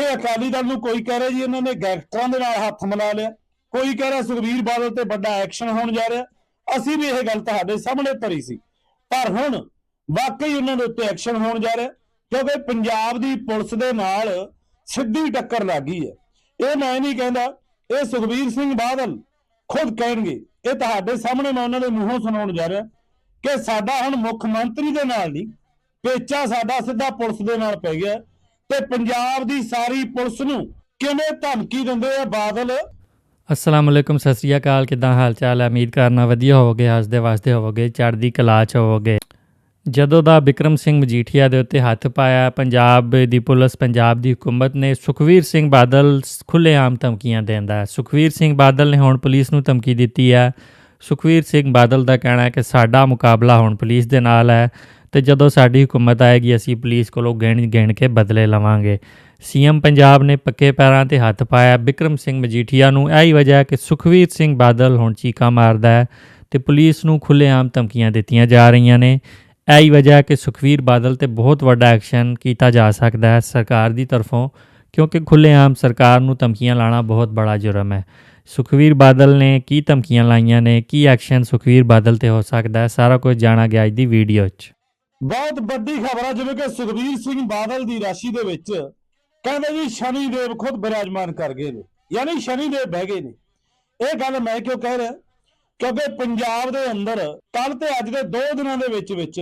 ਕਿ ਅਕਾਲੀ ਦਲ ਨੂੰ ਕੋਈ ਕਹਿ ਰਿਹਾ ਜੀ ਇਹਨਾਂ ਨੇ ਗੈਂਗਸਟਰਾਂ ਦੇ ਨਾਲ ਹੱਥ ਮਿਲਾ ਲਿਆ। ਕੋਈ ਕਹਿ ਰਿਹਾ ਸੁਖਬੀਰ ਬਾਦਲ ਤੇ ਵੱਡਾ ਐਕਸ਼ਨ ਹੋਣ ਜਾ ਰਿਹਾ। ਅਸੀਂ ਵੀ ਇਹ ਗੱਲ ਤੁਹਾਡੇ ਸਾਹਮਣੇ ਧਰੀ ਸੀ। ਪਰ ਹੁਣ ਵਾਕਈ ਉਹਨਾਂ ਦੇ ਉੱਤੇ ਐਕਸ਼ਨ ਹੋਣ ਜਾ ਰਿਹਾ, ਕਿਉਂਕਿ ਪੰਜਾਬ ਦੀ ਪੁਲਿਸ ਦੇ ਨਾਲ ਸਿੱਧੀ ਟੱਕਰ ਲੱਗ ਗਈ ਹੈ। ਇਹ ਮੈਂ ਨਹੀਂ ਕਹਿੰਦਾ, ਇਹ ਸੁਖਬੀਰ ਸਿੰਘ ਬਾਦਲ ਖੁਦ ਕਹਿਣਗੇ। ਇਹ ਤੁਹਾਡੇ ਸਾਹਮਣੇ ਮੈਂ ਉਹਨਾਂ ਦੇ ਮੂੰਹੋਂ ਸੁਣਾਉਣ ਜਾ ਰਿਹਾ ਕਿ ਸਾਡਾ ਹੁਣ ਮੁੱਖ ਮੰਤਰੀ ਦੇ ਨਾਲ ਨਹੀਂ, ਪੇਚਾ ਸਾਡਾ ਸਿੱਧਾ ਪੁਲਿਸ ਦੇ ਨਾਲ ਪੈ ਗਿਆ। ਤੇ ਪੰਜਾਬ ਦੀ ਸਾਰੀ ਪੁਲਿਸ ਨੂੰ ਕਿਵੇਂ ਧਮਕੀ ਦਿੰਦੇ ਆ ਬਾਦਲ? ਅਸਲਾਮ ਅਲੈਕੁਮ, ਸਤਿ ਸ੍ਰੀ ਅਕਾਲ। ਕਿਦਾਂ ਹਾਲ ਚਾਲ ਹੈ ਉਮੀਦ ਕਰਨਾ ਵਧੀਆ ਹੋਵੋਗੇ, ਹੱਸਦੇ ਵਾਸਤੇ ਹੋਵੋਗੇ, ਚੜ੍ਹਦੀ ਕਲਾ ਚ ਹੋਵੋਗੇ। ਜਦੋਂ ਦਾ ਬਿਕਰਮ ਸਿੰਘ ਮਜੀਠੀਆ ਦੇ ਉੱਤੇ ਹੱਥ ਪਾਇਆ, ਪੰਜਾਬ ਦੀ ਪੁਲਿਸ, ਪੰਜਾਬ ਦੀ ਹਕੂਮਤ ਨੇ ਸੁਖਵੀਰ ਸਿੰਘ ਬਾਦਲ ਖੁੱਲ੍ਹੇਆਮ ਧਮਕੀਆਂ ਦਿੰਦਾ ਹੈ ਸੁਖਵੀਰ ਸਿੰਘ ਬਾਦਲ ਨੇ ਹੁਣ ਪੁਲਿਸ ਨੂੰ ਧਮਕੀ ਦਿੱਤੀ ਹੈ। ਸੁਖਵੀਰ ਸਿੰਘ ਬਾਦਲ ਦਾ ਕਹਿਣਾ ਹੈ ਕਿ ਸਾਡਾ ਮੁਕਾਬਲਾ ਹੁਣ ਪੁਲਿਸ ਦੇ ਨਾਲ ਹੈ। ਤੇ ਜਦੋਂ ਸਾਡੀ ਹਕੂਮਤ ਆਏਗੀ, ਅਸੀਂ ਪੁਲਿਸ ਕੋਲੋਂ ਗਿਣ ਗਿਣ ਕੇ ਬਦਲੇ ਲਵਾਂਗੇ। ਸੀਐਮ ਪੰਜਾਬ ਨੇ ਪੱਕੇ ਪੈਰਾਂ ਤੇ ਹੱਥ ਪਾਇਆ। ਬਿਕਰਮ ਸਿੰਘ ਮਜੀਠੀਆ ਨੂੰ ਇਹੀ ਵਜ੍ਹਾ ਹੈ ਕਿ ਸੁਖਵੀਰ ਸਿੰਘ ਬਾਦਲ ਹੁਣ ਚੀਕਾ ਮਾਰਦਾ ਹੈ ਤੇ ਪੁਲਿਸ ਨੂੰ ਖੁੱਲ੍ਹੇਆਮ ਧਮਕੀਆਂ ਦਿੱਤੀਆਂ ਜਾ ਰਹੀਆਂ ਨੇ। ਇਹੀ ਵਜ੍ਹਾ ਹੈ ਕਿ ਸੁਖਵੀਰ ਬਾਦਲ ਤੇ ਬਹੁਤ ਵੱਡਾ ਐਕਸ਼ਨ ਕੀਤਾ ਜਾ ਸਕਦਾ ਹੈ ਸਰਕਾਰ ਦੀ ਤਰਫੋਂ, ਕਿਉਂਕਿ ਖੁੱਲ੍ਹੇਆਮ ਸਰਕਾਰ ਨੂੰ ਧਮਕੀਆਂ ਲਾਣਾ ਬਹੁਤ ਬੜਾ ਜੁਰਮ ਹੈ। ਸੁਖਵੀਰ ਬਾਦਲ ਨੇ ਕੀ ਧਮਕੀਆਂ ਲਾਈਆਂ ਨੇ, ਕੀ ਐਕਸ਼ਨ ਸੁਖਵੀਰ ਬਾਦਲ ਤੇ ਹੋ ਸਕਦਾ ਹੈ, ਸਾਰਾ ਕੁਝ ਜਾਣਾ ਗਿਆ ਅੱਜ ਦੀ ਵੀਡੀਓ 'ਚ। ਬਹੁਤ ਵੱਡੀ ਖਬਰ ਆ, ਜਿਵੇਂ ਕਿ ਸੁਖਬੀਰ ਸਿੰਘ ਬਾਦਲ ਦੀ ਰਾਸ਼ੀ ਦੇ ਵਿੱਚ ਕਹਿੰਦੇ ਜੀ ਸ਼ਨੀ ਦੇਵ ਖੁਦ ਬਿਰਾਜਮਾਨ ਕਰ ਗਏ ਨੇ, ਯਾਨੀ ਸ਼ਨੀ ਦੇਵ ਬਹਿ ਗਏ ਨੇ। ਇਹ ਗੱਲ ਮੈਂ ਕਿਉਂ ਕਹਿ ਰਿਹਾ? ਕਿਉਂਕਿ ਪੰਜਾਬ ਦੇ ਅੰਦਰ ਕੱਲ ਤੇ ਅੱਜ ਦੇ ਦੋ ਦਿਨਾਂ ਦੇ ਵਿੱਚ ਵਿੱਚ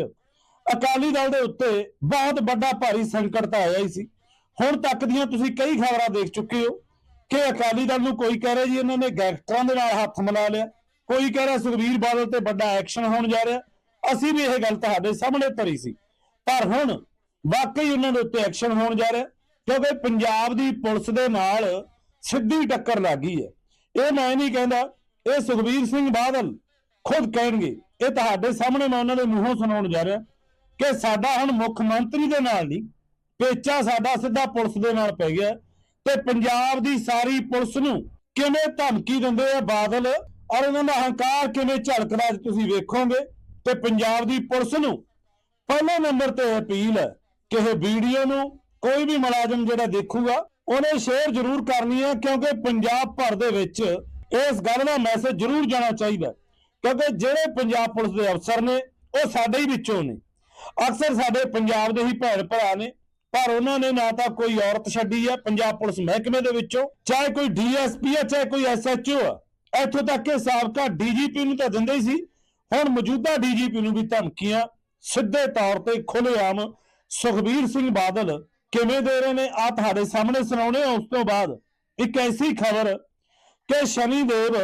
ਅਕਾਲੀ ਦਲ ਦੇ ਉੱਤੇ ਬਹੁਤ ਵੱਡਾ ਭਾਰੀ ਸੰਕਟ ਤਾਂ ਆਇਆ ਹੀ ਸੀ। ਹੁਣ ਤੱਕ ਦੀਆਂ ਤੁਸੀਂ ਕਈ ਖਬਰਾਂ ਦੇਖ ਚੁੱਕੇ ਹੋ ਕਿ ਅਕਾਲੀ ਦਲ ਨੂੰ ਕੋਈ ਕਹਿ ਰਿਹਾ ਜੀ ਇਹਨਾਂ ਨੇ ਗੈਂਗਸਟਰਾਂ ਦੇ ਨਾਲ ਹੱਥ ਮਿਲਾ ਲਿਆ, ਕੋਈ ਕਹਿ ਰਿਹਾ ਸੁਖਬੀਰ ਬਾਦਲ ਤੇ ਵੱਡਾ ਐਕਸ਼ਨ ਹੋਣ ਜਾ ਰਿਹਾ। ਅਸੀਂ ਵੀ ਇਹ ਗੱਲ ਤੁਹਾਡੇ ਸਾਹਮਣੇ ਧਰੀ ਸੀ। ਪਰ ਹੁਣ ਵਾਕਈ ਉਹਨਾਂ ਦੇ ਉੱਤੇ ਐਕਸ਼ਨ ਹੋਣ ਜਾ ਰਿਹਾ, ਕਿਉਂਕਿ ਪੰਜਾਬ ਦੀ ਪੁਲਿਸ ਦੇ ਨਾਲ ਸਿੱਧੀ ਟੱਕਰ ਲੱਗ ਗਈ ਹੈ। ਇਹ ਮੈਂ ਨਹੀਂ ਕਹਿੰਦਾ, ਇਹ ਸੁਖਬੀਰ ਸਿੰਘ ਬਾਦਲ ਖੁਦ ਕਹਿਣਗੇ, ਇਹ ਤੁਹਾਡੇ ਸਾਹਮਣੇ ਮੈਂ ਉਹਨਾਂ ਦੇ ਮੂੰਹੋਂ ਸੁਣਾਉਣ ਜਾ ਰਿਹਾ ਕਿ ਸਾਡਾ ਹੁਣ ਮੁੱਖ ਮੰਤਰੀ ਦੇ ਨਾਲ ਨਹੀਂ, ਪੇਚਾ ਸਾਡਾ ਸਿੱਧਾ ਪੁਲਿਸ ਦੇ ਨਾਲ ਪੈ ਗਿਆ ਤੇ ਪੰਜਾਬ ਦੀ ਸਾਰੀ ਪੁਲਿਸ ਨੂੰ ਕਿਵੇਂ ਧਮਕੀ ਦਿੰਦੇ ਆ ਬਾਦਲ ਔਰ ਇਹਨਾਂ ਦਾ ਹੰਕਾਰ ਕਿਵੇਂ ਝਲਕਦਾ ਅੱਜ ਤੁਸੀਂ ਵੇਖੋਗੇ? ਤੇ ਪੰਜਾਬ ਦੀ ਪੁਲਿਸ ਨੂੰ ਪਹਿਲੇ ਨੰਬਰ ਤੇ ਅਪੀਲ ਹੈ ਕਿ ਇਹ ਵੀਡੀਓ ਨੂੰ ਕੋਈ ਵੀ ਮੁਲਾਜ਼ਮ ਜਿਹੜਾ ਦੇਖੂਗਾ, ਉਹਨੇ ਸ਼ੇਅਰ ਜ਼ਰੂਰ ਕਰਨੀ ਹੈ, ਕਿਉਂਕਿ ਪੰਜਾਬ ਭਰ ਦੇ ਵਿੱਚ ਇਸ ਗੱਲ ਦਾ ਮੈਸੇਜ ਜ਼ਰੂਰ ਜਾਣਾ ਚਾਹੀਦਾ ਕਿਉਂਕਿ ਜਿਹੜੇ ਪੰਜਾਬ ਪੁਲਿਸ ਦੇ ਅਫਸਰ ਨੇ, ਉਹ ਸਾਡੇ ਹੀ ਵਿੱਚੋਂ ਨੇ। ਅਕਸਰ ਸਾਡੇ ਪੰਜਾਬ ਦੇ ਹੀ ਭੈਣ ਭਰਾ ਨੇ, ਪਰ ਉਹਨਾਂ ਨੇ ਨਾ ਤਾਂ ਕੋਈ ਔਰਤ ਛੱਡੀ ਹੈ ਪੰਜਾਬ ਪੁਲਿਸ ਮਹਿਕਮੇ ਦੇ ਵਿੱਚੋਂ, ਚਾਹੇ ਕੋਈ ਡੀਐਸਪੀ ਹੈ, ਚਾਹੇ ਕੋਈ ਐਸਐਚਓ ਹੈ। ਇੱਥੋਂ ਤੱਕ ਕਿ ਸਾਬਕਾ ਡੀਜੀਪੀ ਨੂੰ ਤਾਂ ਦਿੰਦੇ ਹੀ ਸੀ ਹੁਣ ਮੌਜੂਦਾ ਡੀਜੀਪੀ ਨੂੰ ਵੀ ਧਮਕੀਆਂ ਸਿੱਧੇ ਤੌਰ ਤੇ ਖੁੱਲ੍ਹੇਆਮ। ਸੁਖਬੀਰ ਸਿੰਘ ਬਾਦਲ ਕਿਵੇਂ ਦੇ ਰਹੇ ਨੇ ਆ ਤੁਹਾਡੇ ਸਾਹਮਣੇ ਸੁਣਾਉਣੇ ਆ ਉਸ ਤੋਂ ਬਾਅਦ ਇੱਕ ਐਸੀ ਖਬਰ ਕਿ ਸ਼ਨੀ ਦੇਵ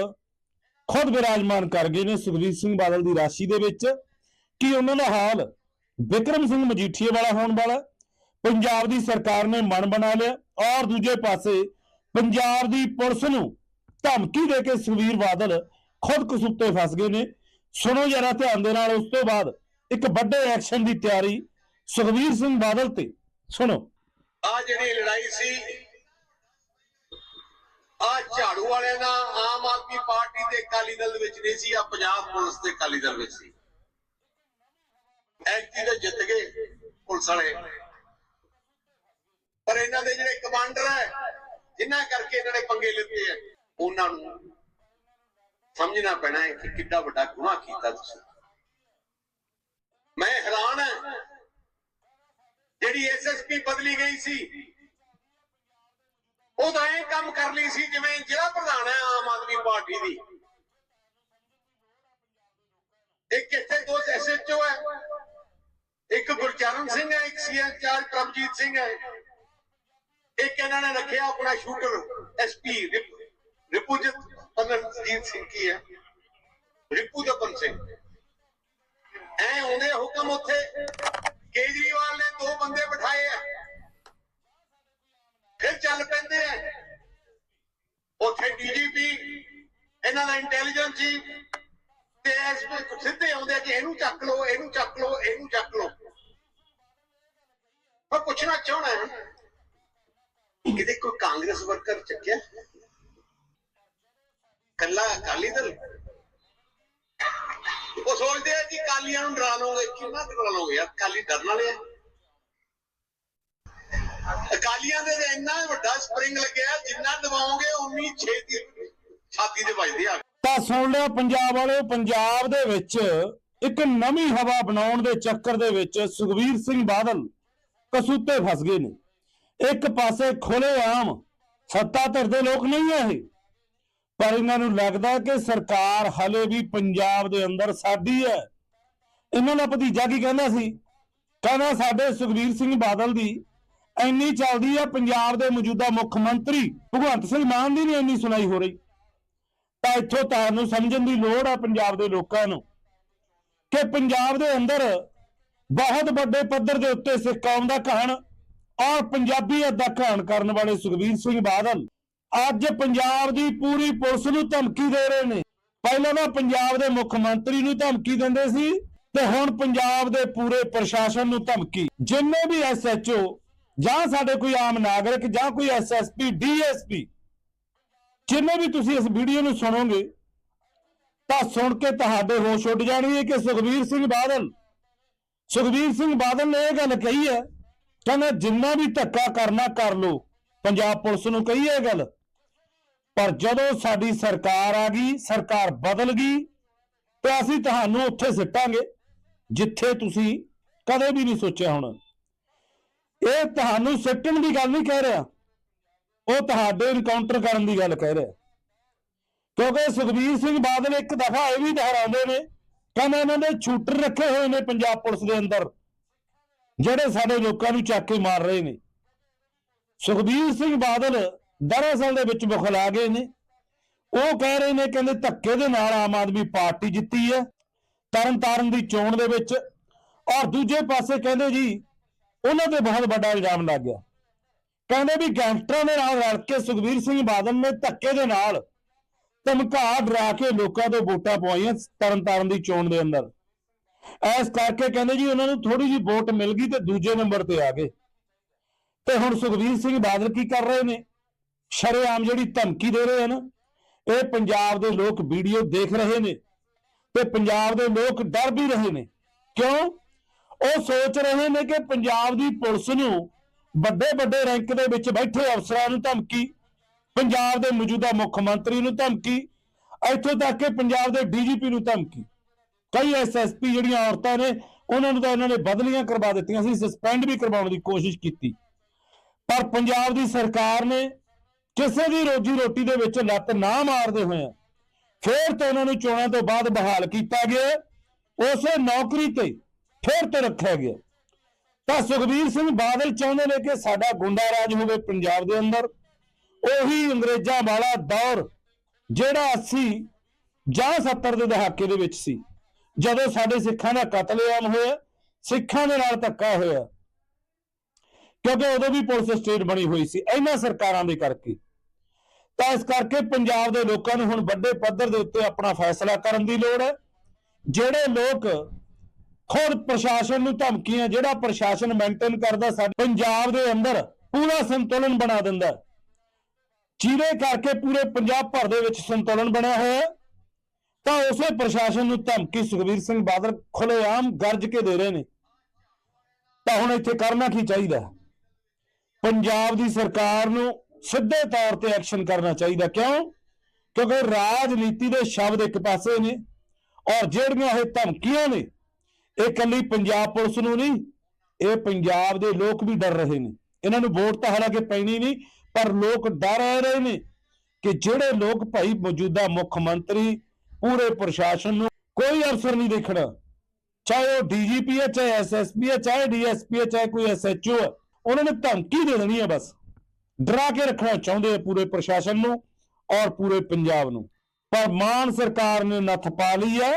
ਖੁਦ ਬਿਰਾਜਮਾਨ ਕਰ ਗਏ ਨੇ ਸੁਖਬੀਰ ਸਿੰਘ ਬਾਦਲ ਦੀ ਰਾਸ਼ੀ ਦੇ ਵਿੱਚ। ਕਿ ਉਹਨਾਂ ਦਾ ਹਾਲ ਵਿਕਰਮ ਸਿੰਘ ਮਜੀਠੀਏ ਵਾਲਾ ਹੋਣ ਵਾਲਾ? ਪੰਜਾਬ ਦੀ ਸਰਕਾਰ ਨੇ ਮਨ ਬਣਾ ਲਿਆ। ਔਰ ਦੂਜੇ ਪਾਸੇ ਪੰਜਾਬ ਦੀ ਪੁਲਿਸ ਨੂੰ ਧਮਕੀ ਦੇ ਕੇ ਸੁਖਬੀਰ ਬਾਦਲ ਖੁਦ ਕਸੂਤੇ ਫਸ ਗਏ ਨੇ। ਸੁਣੋ ਜਰਾ ਧਿਆਨ ਦੇ ਨਾਲ, ਉਸ ਤੋਂ ਬਾਅਦ ਇੱਕ ਵੱਡੇ ਐਕਸ਼ਨ ਦੀ ਤਿਆਰੀ। ਸੁਖਬੀਰ ਸਿੰਘ ਬਾਦਲ ਤੇ, ਸੁਣੋ। ਆ ਜਿਹੜੀ ਲੜਾਈ ਸੀ ਆ ਝਾੜੂ ਵਾਲਿਆਂ ਦਾ ਆਮ ਆਦਮੀ ਪਾਰਟੀ ਤੇ ਅਕਾਲੀ ਦਲ ਵਿੱਚ ਨਹੀਂ ਸੀ ਆ ਪੰਜਾਬ ਪੁਲਿਸ ਤੇ ਅਕਾਲੀ ਦਲ ਵਿੱਚ ਸੀ। ਐਕਟੀ ਦੇ ਜਿੱਤ ਗਏ ਪੁਲਿਸ ਵਾਲੇ। ਪਰ ਇਹਨਾਂ ਦੇ ਜਿਹੜੇ ਕਮਾਂਡਰ ਹੈ, ਜਿਨ੍ਹਾਂ ਕਰਕੇ ਇਹਨਾਂ ਨੇ ਪੰਗੇ ਲਿੱਤੇ ਆ ਉਹਨਾਂ ਨੂੰ ਸਮਝਣਾ ਪੈਣਾ ਹੈ ਕਿ ਕਿੱਡਾ ਵੱਡਾ ਗੁਨਾਹ ਕੀਤਾ ਤੁਸੀਂ। ਮੈਂ ਹੈਰਾਨ ਹਾਂ। ਜਿਹੜੀ ਐਸਐਸਪੀ ਬਦਲੀ ਗਈ ਸੀ, ਉਹ ਇਹ ਕੰਮ ਕਰ ਲਈ ਸੀ ਜਿਵੇਂ ਜ਼ਿਲ੍ਹਾ ਪ੍ਰਧਾਨ ਹੈ ਆਮ ਆਦਮੀ ਪਾਰਟੀ ਦੀ। ਇੱਕ ਇੱਥੇ ਦੋ ਐਸਐਚਓ ਹੈ। ਇੱਕ ਗੁਰਚਰਨ ਸਿੰਘ ਹੈ, ਇੱਕ ਸੀਐਸ ਚਾਰਜ ਪ੍ਰਭਜੀਤ ਸਿੰਘ ਹੈ। ਇੱਕ ਇਹਨਾਂ ਨੇ ਰੱਖਿਆ ਆਪਣਾ ਸ਼ੂਟਰ ਐਸਪੀ ਰਿਪੂਜਿਤ। ਪਨਰਜੀਤ ਸਿੰਘ ਕੀ ਹੈ? ਰਿਪੂ ਦਪਨ ਸਿੰਘ। ਐ ਆਉਂਦੇ ਹੁਕਮ ਉੱਥੇ ਕੇਜਰੀਵਾਲ ਨੇ ਦੋ ਬੰਦੇ ਬਿਠਾਏ ਆ। ਫਿਰ ਚੱਲ ਪੈਂਦੇ ਆ। ਉੱਥੇ ਡੀਜੀਪੀ ਇਹਨਾਂ ਦਾ ਇੰਟੈਲੀਜੈਂਸ ਜੀ, ਤੇ ਐਸਪੀ ਸਿੱਧੇ ਆਉਂਦੇ ਆ ਕਿ ਇਹਨੂੰ ਚੱਕ ਲਓ, ਇਹਨੂੰ ਚੱਕ ਲਓ, ਇਹਨੂੰ ਚੱਕ ਲਓ। ਮੈਂ ਪੁੱਛਣਾ ਚਾਹਣਾ ਹੈ ਕਿਤੇ ਕੋਈ ਕਾਂਗਰਸ ਵਰਕਰ ਚੱਕਿਆ? ਕੱਲਾ ਅਕਾਲੀ ਦਲ? ਉਹ ਸੋਚਦੇ ਆ ਕਿ ਕਾਲੀਆਂ ਨੂੰ ਡਰਾ ਲਓਗੇ, ਕਿੰਨਾ ਡਰਾ ਲਓਗੇ ਯਾਰ? ਕਾਲੀ ਡਰਨ ਵਾਲੇ ਆ। ਅਕਾਲੀਆਂ ਦੇ ਤਾਂ ਇੰਨਾ ਵੱਡਾ ਸਪਰਿੰਗ ਲੱਗਿਆ, ਜਿੰਨਾ ਦਬਾਓਗੇ, ਉਨੀ ਛੇਤੀ ਛਾਤੀ ਤੇ ਵੱਜਦੇ ਆ। ਤਾਂ ਸੁਣ ਲਿਆ ਪੰਜਾਬ ਵਾਲਿਓ, ਪੰਜਾਬ ਦੇ ਵਿੱਚ ਇੱਕ ਨਵੀਂ ਹਵਾ ਬਣਾਉਣ ਦੇ ਚੱਕਰ ਦੇ ਵਿੱਚ ਸੁਖਵੀਰ ਸਿੰਘ ਬਾਦਲ ਕਸੂਤੇ ਫਸ ਗਏ ਨੇ। ਇੱਕ ਪਾਸੇ ਖੁੱਲੇ ਆਮ, ਸੱਤਾ ਧਿਰ ਦੇ ਲੋਕ ਨਹੀਂ ਹੈ ਇਹ। ਪਰ ਇਹਨਾਂ ਨੂੰ ਲੱਗਦਾ ਕਿ ਸਰਕਾਰ ਹਲੇ ਵੀ ਪੰਜਾਬ ਦੇ ਅੰਦਰ ਸਾਡੀ ਹੈ। ਇਹਨਾਂ ਦਾ ਭਤੀਜਾ ਕੀ ਕਹਿੰਦਾ ਸੀ? ਕਹਿੰਦਾ ਸਾਡੇ ਸੁਖਵੀਰ ਸਿੰਘ ਬਾਦਲ ਦੀ ਇੰਨੀ ਚੱਲਦੀ ਹੈ ਪੰਜਾਬ ਦੇ ਮੌਜੂਦਾ ਮੁੱਖ ਮੰਤਰੀ ਭਗਵੰਤ ਸਿੰਘ ਮਾਨ ਦੀ ਨਹੀਂ ਇੰਨੀ ਸੁਣਾਈ ਹੋ ਰਹੀ। ਤਾਂ ਇੱਥੋਂ ਤੁਹਾਨੂੰ ਸਮਝਣ ਦੀ ਲੋੜ ਆ ਪੰਜਾਬ ਦੇ ਲੋਕਾਂ ਨੂੰ ਕਿ ਪੰਜਾਬ ਦੇ ਅੰਦਰ ਬਹੁਤ ਵੱਡੇ ਪੱਧਰ ਦੇ ਉੱਤੇ ਸਿੱਖ ਕੌਮ ਦਾ ਕਹਾਣ ਔਰ ਪੰਜਾਬੀਅਤ ਦਾ ਕਹਾਣ ਕਰਨ ਵਾਲੇ ਸੁਖਬੀਰ ਸਿੰਘ ਬਾਦਲ ਅੱਜ ਪੰਜਾਬ ਦੀ ਪੂਰੀ ਪੁਲਿਸ ਨੂੰ ਧਮਕੀ ਦੇ ਰਹੇ ਨੇ। ਪਹਿਲਾਂ ਤਾਂ ਪੰਜਾਬ ਦੇ ਮੁੱਖ ਮੰਤਰੀ ਨੂੰ ਧਮਕੀ ਦਿੰਦੇ ਸੀ ਤੇ ਹੁਣ ਪੰਜਾਬ ਦੇ ਪੂਰੇ ਪ੍ਰਸ਼ਾਸਨ ਨੂੰ ਧਮਕੀ। ਜਿੰਨੇ ਵੀ ਐਸਐਚਓ ਜਾਂ ਸਾਡੇ ਕੋਈ ਆਮ ਨਾਗਰਿਕ ਜਾਂ ਕੋਈ ਐਸਐਸਪੀ ਡੀਐਸਪੀ ਜਿੰਨੇ ਵੀ ਤੁਸੀਂ ਇਸ ਵੀਡੀਓ ਨੂੰ ਸੁਣੋਗੇ, ਤਾਂ ਸੁਣ ਕੇ ਤੁਹਾਡੇ ਹੋਸ਼ ਉੱਡ ਜਾਣਗੇ ਕਿ ਸੁਖਬੀਰ ਸਿੰਘ ਬਾਦਲ, ਸੁਖਬੀਰ ਸਿੰਘ ਬਾਦਲ ਨੇ ਇਹ ਗੱਲ ਕਹੀ ਹੈ, ਕਹਿੰਦਾ ਜਿੰਨਾ ਵੀ ਧੱਕਾ ਕਰਨਾ ਕਰ ਲੋ ਪੰਜਾਬ ਪੁਲਿਸ ਨੂੰ ਕਹੀ ਇਹ ਗੱਲ। ਪਰ ਜਦੋਂ ਸਾਡੀ ਸਰਕਾਰ ਆ ਗਈ, ਸਰਕਾਰ ਬਦਲ ਗਈ, ਤੇ ਅਸੀਂ ਤੁਹਾਨੂੰ ਉੱਥੇ ਸਿੱਟਾਂਗੇ, ਜਿੱਥੇ ਤੁਸੀਂ ਕਦੇ ਵੀ ਨਹੀਂ ਸੋਚਿਆ ਹੋਣਾ। ਇਹ ਤੁਹਾਨੂੰ ਸਿੱਟਣ ਦੀ ਗੱਲ ਨਹੀਂ ਕਹਿ ਰਿਹਾ। ਉਹ ਤੁਹਾਡੇ ਇਨਕਾਊਂਟਰ ਕਰਨ ਦੀ ਗੱਲ ਕਹਿ ਰਿਹਾ। ਕਿਉਂਕਿ ਸੁਖਬੀਰ ਸਿੰਘ ਬਾਦਲ ਇੱਕ ਦਫਾ ਇਹ ਵੀ ਦੁਹਰਾਉਂਦੇ ਨੇ ਕਹਿੰਦੇ ਇਹਨਾਂ ਦੇ ਸ਼ੂਟਰ ਰੱਖੇ ਹੋਏ ਨੇ ਪੰਜਾਬ ਪੁਲਿਸ ਦੇ ਅੰਦਰ, ਜਿਹੜੇ ਸਾਡੇ ਲੋਕਾਂ ਨੂੰ ਚੱਕ ਕੇ ਮਾਰ ਰਹੇ ਨੇ। ਸੁਖਬੀਰ ਸਿੰਘ ਬਾਦਲ ਦਰਅਸਲ ਦੇ ਵਿੱਚ ਬੁਖਲਾ ਗਏ ਨੇ। ਉਹ ਕਹਿ ਰਹੇ ਨੇ ਕਹਿੰਦੇ ਧੱਕੇ ਦੇ ਨਾਲ ਆਮ ਆਦਮੀ ਪਾਰਟੀ ਜਿੱਤੀ ਹੈ ਤਰਨ ਤਾਰਨ ਦੀ ਚੋਣ ਦੇ ਵਿੱਚ। ਔਰ ਦੂਜੇ ਪਾਸੇ ਕਹਿੰਦੇ ਜੀ, ਉਹਨਾਂ ਤੇ ਬਹੁਤ ਵੱਡਾ ਇਲਜ਼ਾਮ ਲੱਗ ਗਿਆ। ਕਹਿੰਦੇ ਵੀ ਗੈਂਗਸਟਰਾਂ ਦੇ ਨਾਲ ਰਲ ਕੇ ਸੁਖਬੀਰ ਸਿੰਘ ਬਾਦਲ ਨੇ ਧੱਕੇ ਦੇ ਨਾਲ ਧਮਕਾ ਡਰਾ ਕੇ ਲੋਕਾਂ ਤੋਂ ਵੋਟਾਂ ਪਵਾਈਆਂ ਤਰਨਤਾਰਨ ਦੀ ਚੋਣ ਦੇ ਅੰਦਰ। ਐਸ ਕਰਕੇ ਕਹਿੰਦੇ ਜੀ ਉਹਨਾਂ ਨੂੰ ਥੋੜੀ ਜੀ ਵੋਟ ਮਿਲ ਗਈ ਤੇ ਦੂਜੇ ਨੰਬਰ ਤੇ ਆ ਗਏ। ਤੇ ਹੁਣ ਸੁਖਬੀਰ ਸਿੰਘ ਬਾਦਲ ਕੀ ਕਰ ਰਹੇ ਨੇ? ਸ਼ਰੇਆਮ ਜਿਹੜੀ ਧਮਕੀ ਦੇ ਰਹੇ ਹਨ ਇਹ ਪੰਜਾਬ ਦੇ ਲੋਕ ਵੀਡੀਓ ਦੇਖ ਰਹੇ ਨੇ ਤੇ ਪੰਜਾਬ ਦੇ ਲੋਕ ਡਰ ਵੀ ਰਹੇ ਨੇ। ਕਿਉਂ? ਉਹ ਸੋਚ ਰਹੇ ਨੇ ਕਿ ਪੰਜਾਬ ਦੀ ਪੁਲਿਸ ਨੂੰ ਵੱਡੇ ਵੱਡੇ ਰੈਂਕ ਦੇ ਵਿੱਚ ਬੈਠੇ ਅਫਸਰਾਂ ਨੂੰ ਧਮਕੀ, ਪੰਜਾਬ ਦੇ ਮੌਜੂਦਾ ਮੁੱਖ ਮੰਤਰੀ ਨੂੰ ਧਮਕੀ, ਇੱਥੋਂ ਤੱਕ ਕਿ ਪੰਜਾਬ ਦੇ ਡੀਜੀਪੀ ਨੂੰ ਧਮਕੀ। ਕਈ ਐਸਐਸਪੀ ਜਿਹੜੀਆਂ ਔਰਤਾਂ ਨੇ, ਉਹਨਾਂ ਨੂੰ ਤਾਂ ਇਹਨਾਂ ਨੇ ਬਦਲੀਆਂ ਕਰਵਾ ਦਿੱਤੀਆਂ ਸੀ, ਸਸਪੈਂਡ ਵੀ ਕਰਵਾਉਣ ਦੀ ਕੋਸ਼ਿਸ਼ ਕੀਤੀ। ਪਰ ਪੰਜਾਬ ਦੀ ਸਰਕਾਰ ਨੇ ਕਿਸੇ ਦੀ ਰੋਜੀ ਰੋਟੀ ਦੇ ਵਿੱਚ ਲੱਤ ਨਾ ਮਾਰਦੇ ਹੋਏ ਫੇਰ ਤੋਂ ਉਹਨਾਂ ਨੂੰ ਚੋਣਾਂ ਤੋਂ ਬਾਅਦ ਬਹਾਲ ਕੀਤਾ ਗਿਆ। ਉਸੇ ਨੌਕਰੀ ਤੇ ਫੇਰ ਤੋਂ ਰੱਖਿਆ ਗਿਆ। ਤਾਂ ਸੁਖਬੀਰ ਸਿੰਘ ਬਾਦਲ ਚਾਹੁੰਦੇ ਨੇ ਕਿ ਸਾਡਾ ਗੁੰਡਾ ਰਾਜ ਹੋਵੇ ਪੰਜਾਬ ਦੇ ਅੰਦਰ। ਉਹੀ ਅੰਗਰੇਜ਼ਾਂ ਵਾਲਾ ਦੌਰ ਜਿਹੜਾ 80 ਜਾਂ 70 ਦੇ ਦਹਾਕੇ ਦੇ ਵਿੱਚ ਸੀ। ਜਦੋਂ ਸਾਡੇ ਸਿੱਖਾਂ ਦਾ ਕਤਲੇਆਮ ਹੋਇਆ, ਸਿੱਖਾਂ ਦੇ ਨਾਲ ਧੱਕਾ ਹੋਇਆ। ਕਿਉਂਕਿ ਉਦੋਂ ਵੀ ਪੁਲਿਸ ਸਟੇਟ ਬਣੀ ਹੋਈ ਸੀ, ਇਹਨਾਂ ਸਰਕਾਰਾਂ ਦੇ ਕਰਕੇ। ਤਾਂ ਇਸ ਕਰਕੇ ਪੰਜਾਬ ਦੇ ਲੋਕਾਂ ਨੂੰ ਹੁਣ ਵੱਡੇ ਪੱਧਰ ਦੇ ਉੱਤੇ ਆਪਣਾ ਫੈਸਲਾ ਕਰਨ ਦੀ ਲੋੜ ਹੈ। ਜਿਹੜੇ ਲੋਕ ਖੁਦ ਪ੍ਰਸ਼ਾਸਨ ਨੂੰ ਧਮਕੀਆਂ, ਜਿਹੜਾ ਪ੍ਰਸ਼ਾਸਨ ਮੇਨਟੇਨ ਕਰਦਾ, ਸਾਡੇ ਪੰਜਾਬ ਦੇ ਅੰਦਰ ਪੂਰਾ ਸੰਤੁਲਨ ਬਣਾ ਦਿੰਦਾ ਹੈ। ਜਿਹਦੇ ਕਰਕੇ ਪੂਰੇ ਪੰਜਾਬ ਭਰ ਦੇ ਵਿੱਚ ਸੰਤੁਲਨ ਬਣਿਆ ਹੋਇਆ ਤਾਂ ਉਸੇ ਪ੍ਰਸ਼ਾਸਨ ਨੂੰ ਧਮਕੀ ਸੁਖਬੀਰ ਸਿੰਘ ਬਾਦਲ ਖੁੱਲੇਆਮ ਗਰਜ ਕੇ ਦੇ ਰਹੇ ਨੇ। ਤਾਂ ਹੁਣ ਇੱਥੇ ਕਰਨਾ ਕੀ ਚਾਹੀਦਾ ਪੰਜਾਬ ਦੀ ਸਰਕਾਰ ਨੂੰ ਸਿੱਧੇ ਤੌਰ ਤੇ ਐਕਸ਼ਨ ਕਰਨਾ ਚਾਹੀਦਾ। ਕਿਉਂ? ਕਿਉਂਕਿ ਰਾਜਨੀਤੀ ਦੇ ਸ਼ਬਦ ਇੱਕ ਪਾਸੇ ਨੇ ਔਰ ਜਿਹੜੀਆਂ ਇਹ ਧਮਕੀਆਂ ਨੇ, ਇਹ ਕੱਲੀ ਪੰਜਾਬ ਪੁਲਿਸ ਨੂੰ ਨਹੀਂ, ਇਹ ਪੰਜਾਬ ਦੇ ਲੋਕ ਵੀ ਡਰ ਰਹੇ ਨੇ। ਇਹਨਾਂ ਨੂੰ ਵੋਟ ਤਾਂ ਹਾਲਾਂਕਿ ਪੈਣੀ ਨਹੀਂ, ਪਰ ਲੋਕ ਡਰ ਰਹੇ ਨੇ ਕਿ ਜਿਹੜੇ ਲੋਕ ਭਾਈ ਮੌਜੂਦਾ ਮੁੱਖ ਮੰਤਰੀ, ਪੂਰੇ ਪ੍ਰਸ਼ਾਸਨ ਨੂੰ ਕੋਈ ਅਫਸਰ ਨਹੀਂ ਦੇਖਣਾ। ਚਾਹੇ ਉਹ ਡੀਜੀਪੀ ਹੈ, ਚਾਹੇ ਐਸਐਸਪੀ ਹੈ, ਚਾਹੇ ਡੀਐਸਪੀ ਹੈ, ਚਾਹੇ ਕੋਈ ਐਸਐਚਓ ਹੈ, ਉਹਨਾਂ ਨੇ ਧਮਕੀ ਦੇ ਦੇਣੀ ਹੈ ਬਸ। ਡਰਾ ਕੇ ਰੱਖਣਾ ਚਾਹੁੰਦੇ ਆ ਪੂਰੇ ਪ੍ਰਸ਼ਾਸਨ ਨੂੰ ਔਰ ਪੂਰੇ ਪੰਜਾਬ ਨੂੰ। ਪਰ ਮਾਨ ਸਰਕਾਰ ਨੇ ਨੱਥ ਪਾ ਲਈ ਹੈ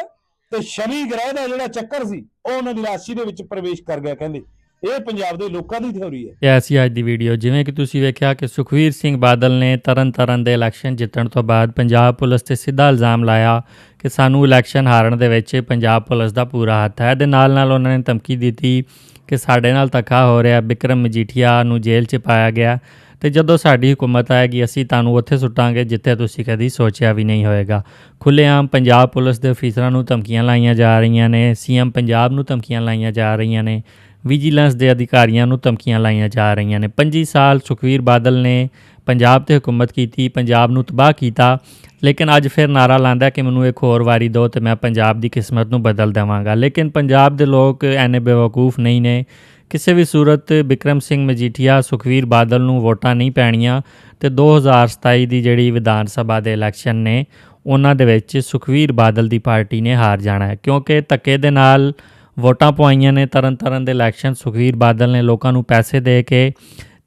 ਤੇ ਸ਼ਨੀ ਗ੍ਰਹਿ ਦਾ ਜਿਹੜਾ ਚੱਕਰ ਸੀ, ਉਹ ਉਹਨਾਂ ਦੀ ਰਾਸ਼ੀ ਦੇ ਵਿੱਚ ਪ੍ਰਵੇਸ਼ ਕਰ ਗਿਆ ਕਹਿੰਦੇ। ਇਹ ਪੰਜਾਬ ਦੇ ਲੋਕਾਂ ਦੀ ਥਿਉਰੀ ਹੈ। ਇਹ ਐਸੀ ਅੱਜ ਦੀ ਵੀਡੀਓ ਜਿਵੇਂ ਕਿ ਤੁਸੀਂ ਵੇਖਿਆ ਕਿ ਸੁਖਵੀਰ ਸਿੰਘ ਬਾਦਲ ਨੇ ਤਰਨ ਤਾਰਨ ਦੇ ਇਲੈਕਸ਼ਨ ਜਿੱਤਣ ਤੋਂ ਬਾਅਦ ਪੰਜਾਬ ਪੁਲਿਸ ਤੇ ਸਿੱਧਾ ਇਲਜ਼ਾਮ ਲਾਇਆ ਕਿ ਸਾਨੂੰ ਇਲੈਕਸ਼ਨ ਹਾਰਨ ਦੇ ਵਿੱਚ ਪੰਜਾਬ ਪੁਲਿਸ ਦਾ ਪੂਰਾ ਹੱਥ ਹੈ। ਦੇ ਨਾਲ ਨਾਲ ਉਹਨਾਂ ਨੇ ਧਮਕੀ ਦਿੱਤੀ ਕਿ ਸਾਡੇ ਨਾਲ ਧੱਕਾ ਹੋ ਰਿਹਾ, ਬਿਕਰਮ ਮਜੀਠੀਆ ਨੂੰ ਜੇਲ੍ਹ 'ਚ ਪਾਇਆ ਗਿਆ। ਤੇ ਜਦੋਂ ਸਾਡੀ ਹਕੂਮਤ ਆਏਗੀ, ਅਸੀਂ ਤੁਹਾਨੂੰ ਉੱਥੇ ਸੁੱਟਾਂਗੇ ਜਿੱਥੇ ਤੁਸੀਂ ਕਦੀ ਸੋਚਿਆ ਵੀ ਨਹੀਂ ਹੋਵੇਗਾ ਖੁੱਲ੍ਹੇਆਮ ਪੰਜਾਬ ਪੁਲਿਸ ਦੇ ਅਫੀਸਰਾਂ ਨੂੰ ਧਮਕੀਆਂ ਲਾਈਆਂ ਜਾ ਰਹੀਆਂ ਨੇ, ਸੀਐਮ ਪੰਜਾਬ ਨੂੰ ਧਮਕੀਆਂ ਲਾਈਆਂ ਜਾ ਰਹੀਆਂ ਨੇ, ਵਿਜੀਲੈਂਸ ਦੇ ਅਧਿਕਾਰੀਆਂ ਨੂੰ ਧਮਕੀਆਂ ਲਾਈਆਂ ਜਾ ਰਹੀਆਂ ਨੇ। 25 ਸਾਲ ਸੁਖਵੀਰ ਬਾਦਲ ਨੇ ਪੰਜਾਬ ਤੇ ਹਕੂਮਤ ਕੀਤੀ, ਪੰਜਾਬ ਨੂੰ ਤਬਾਹ ਕੀਤਾ, ਲੇਕਿਨ ਅੱਜ ਫਿਰ ਨਾਰਾ ਲਾਉਂਦਾ ਕਿ ਮੈਨੂੰ ਇੱਕ ਹੋਰ ਵਾਰੀ ਦਿਓ ਤੇ ਮੈਂ ਪੰਜਾਬ ਦੀ ਕਿਸਮਤ ਨੂੰ ਬਦਲ ਦੇਵਾਂਗਾ। ਲੇਕਿਨ ਪੰਜਾਬ ਦੇ ਲੋਕ ਐਨੇ ਬੇਵਕੂਫ ਨਹੀਂ ਨੇ ਕਿਸੇ ਵੀ ਸੂਰਤ ਬਿਕਰਮ ਸਿੰਘ ਮਜੀਠੀਆ, ਸੁਖਵੀਰ ਬਾਦਲ ਨੂੰ ਵੋਟਾਂ ਨਹੀਂ ਪੈਣੀਆਂ ਤੇ 2027 ਦੀ ਜਿਹੜੀ ਵਿਧਾਨ ਸਭਾ ਦੇ ਇਲੈਕਸ਼ਨ ਨੇ, ਉਹਨਾਂ ਦੇ ਵਿੱਚ ਸੁਖਵੀਰ ਬਾਦਲ ਦੀ ਪਾਰਟੀ ਨੇ ਹਾਰ ਜਾਣਾ ਹੈ। ਕਿਉਂਕਿ ਧੱਕੇ ਦੇ ਨਾਲ ਵੋਟਾਂ ਪਵਾਈਆਂ ਨੇ ਤਰਨ ਤਾਰਨ ਦੇ ਇਲੈਕਸ਼ਨ ਸੁਖਵੀਰ ਬਾਦਲ ਨੇ ਲੋਕਾਂ ਨੂੰ ਪੈਸੇ ਦੇ ਕੇ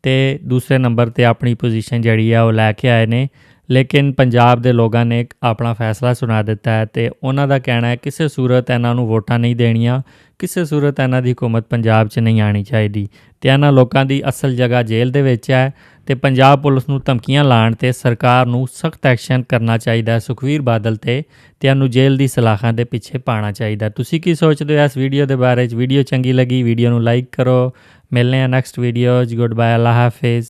ਤੇ ਦੂਸਰੇ ਨੰਬਰ ਤੇ ਆਪਣੀ ਪੋਜੀਸ਼ਨ ਜਿਹੜੀ ਆ ਉਹ ਲੈ ਕੇ ਆਏ ਨੇ। ਲੇਕਿਨ ਪੰਜਾਬ ਦੇ ਲੋਕਾਂ ਨੇ ਆਪਣਾ ਫੈਸਲਾ ਸੁਣਾ ਦਿੱਤਾ ਹੈ ਤੇ ਉਹਨਾਂ ਦਾ ਕਹਿਣਾ ਹੈ, ਕਿਸੇ ਸੂਰਤ ਇਹਨਾਂ ਨੂੰ ਵੋਟਾਂ ਨਹੀਂ ਦੇਣੀਆਂ, ਕਿਸੇ ਸੂਰਤ ਇਹਨਾਂ ਦੀ ਹਕੂਮਤ ਪੰਜਾਬ 'ਚ ਨਹੀਂ ਆਣੀ ਚਾਹੀਦੀ ਤੇ ਇਹਨਾਂ ਲੋਕਾਂ ਦੀ ਅਸਲ ਜਗ੍ਹਾ ਜੇਲ੍ਹ ਦੇ ਵਿੱਚ ਹੈ ਤੇ ਪੰਜਾਬ ਪੁਲਿਸ ਨੂੰ ਧਮਕੀਆਂ ਲਾਣ ਤੇ ਸਰਕਾਰ ਨੂੰ ਸਖਤ ਐਕਸ਼ਨ ਕਰਨਾ ਚਾਹੀਦਾ ਹੈ। ਸੁਖਵੀਰ ਬਾਦਲ ਤੇ ਤੇ ਇਹਨੂੰ ਜੇਲ੍ਹ ਦੀ ਸਲਾਖਾਂ ਦੇ ਪਿੱਛੇ ਪਾਣਾ ਚਾਹੀਦਾ ਤੁਸੀਂ ਕੀ ਸੋਚਦੇ ਹੋ ਇਸ ਵੀਡੀਓ ਦੇ ਬਾਰੇ? 'ਚ ਵੀਡੀਓ ਚੰਗੀ ਲੱਗੀ, ਵੀਡੀਓ ਨੂੰ ਲਾਈਕ ਕਰੋ। ਮਿਲਨੇ ਆ ਨੈਕਸਟ ਵੀਡੀਓ 'ਚ। ਗੁੱਡ ਬਾਏ ਅੱਲਾ ਹਾਫਿਜ਼।